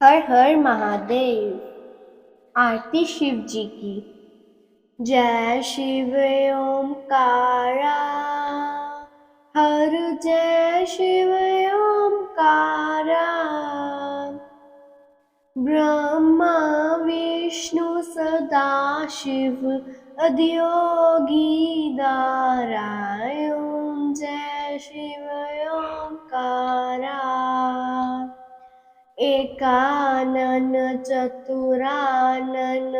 हर हर महादेव आरती शिव जी की जय शिव ओमकारा हर जय शिव ओमकारा ब्रह्मा विष्णु सदा शिव अधियोगी दाराय ओम जय शिव एकानन चतुरानन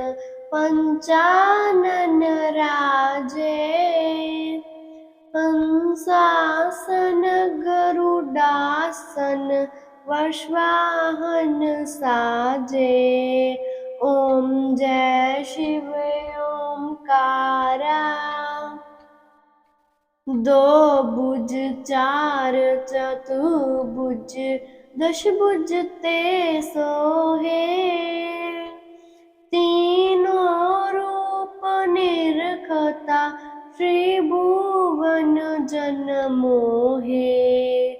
पञ्चानन राजे। हंसासन गरुडासन वश्वाहन साजे। ॐ जय शिव ओंकारा दो भुज चार चतुर्भुज दश भुज ते सोहे। तीनों रूप निरखता त्रिभुवन जन मोहे।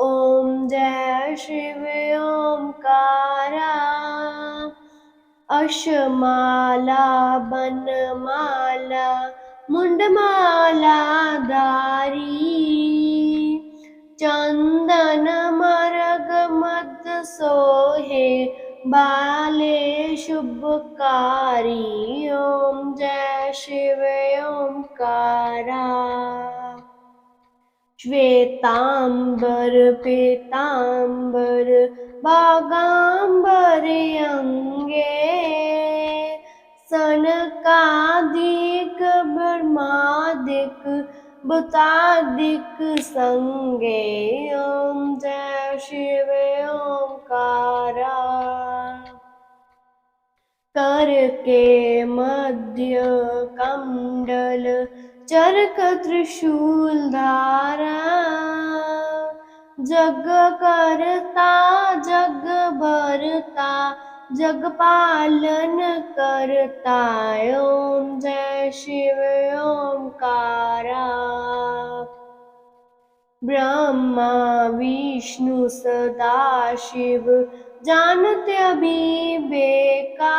ॐ जय शिव, ओंकारा। अशमाला बनमाला, मुंडमाला। मद सोहे बाले शुभकारी ओम जय शिव ओंकारा। श्वेतांबर पीतांबर बागांबर अंगे सनकादिक ब्रह्मादिक बुतादिक संगे ओम जय शिव ओंकारा कर। के मध्य कमंडल चरक त्रिशूल धारा। जग करता जग पालन करता। ओम जय शिव ओंकारा ब्रह्मा विष्णु सदा शिव जानते अभी बेका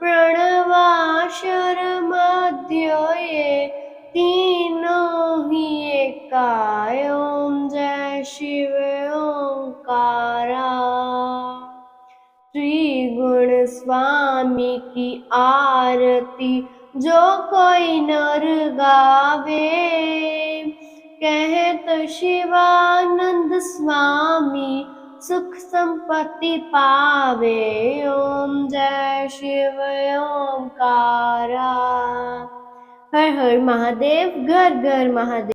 प्रणवाशर मध्य ये तीनों ही एका ओम जय शिव ओंकारा त्रिगुण स्वामी की आरती जो कोई नर गावे कहत शिवानंद स्वामी सुख संपत्ति पावे। ओम जय शिव ओमकारा हर हर महादेव, घर घर महादेव।